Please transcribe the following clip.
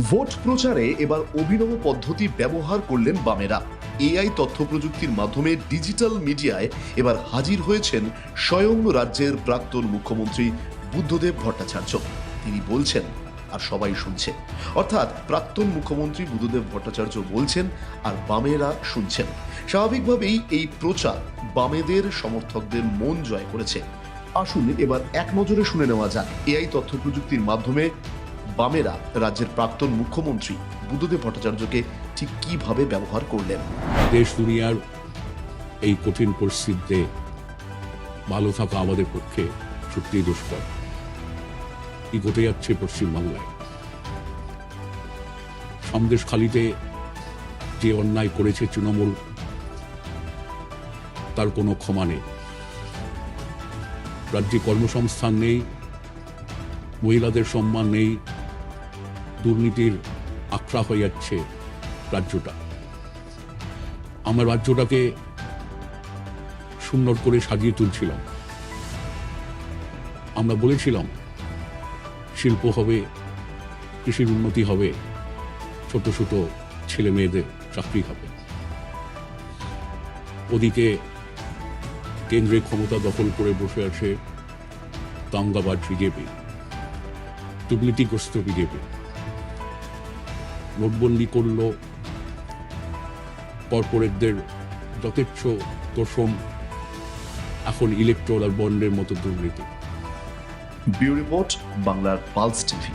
Vote প্রচারে এবার অভিনব পদ্ধতি ব্যবহার করলেন বামেরা। এআই তথ্য প্রযুক্তির মাধ্যমে ডিজিটাল মিডিয়ায় এবার হাজির হয়েছেন স্বয়ং রাজ্যের প্রাক্তন মুখ্যমন্ত্রী বুদ্ধদেব ভট্টাচার্য। তিনি বলছেন, আর সবাই শুনছে। অর্থাৎ প্রাক্তন মুখ্যমন্ত্রী বুদ্ধদেব ভট্টাচার্য বলছেন, আর বামেরা শুনছেন। স্বাভাবিকভাবেই এই প্রচার বামেদের সমর্থকদের মন জয় করেছে। আসুন এবার এক নজরে শুনে নেওয়া যাক। এআই তথ্য প্রযুক্তির মাধ্যমে বামেরা রাজ্যের প্রাক্তন মুখ্যমন্ত্রী বুদ্ধদেব ভট্টাচার্যকে ঠিক কীভাবে ব্যবহার করলেন? দেশ দুনিয়ার এই কঠিন পরিস্থিতিতে ভালো থাকা আমাদের পক্ষে সত্যিই দুষ্কর। কি ঘটে যাচ্ছে পশ্চিমবাংলায়? সন্দেশখালিতে যে অন্যায় করেছে তৃণমূল, তার কোনো ক্ষমা নেই। রাজ্যে কর্মসংস্থান নেই, মহিলাদের সম্মান নেই দুর্নীতির আখড়া হয়ে যাচ্ছে রাজ্যটা। আমার রাজ্যটাকে সুন্দর করে সাজিয়ে তুলছিলাম। আমরা বলেছিলাম, শিল্প হবে, কৃষির উন্নতি হবে, ছোট ছোট ছেলে মেয়েদের চাকরি হবে। ওদিকে কেন্দ্রে ক্ষমতা দখল করে বসে আছে দাঙ্গাবাদ বিজেপি, দুর্নীতিগ্রস্ত বিজেপি। নোটবন্দি করল। কর্পোরেটদের যথেচ্ছ তোষণ এখন ইলেকট্রাল বন্ডের মতো দুর্নীতি। রিপোর্ট বাংলার পালস টিভি।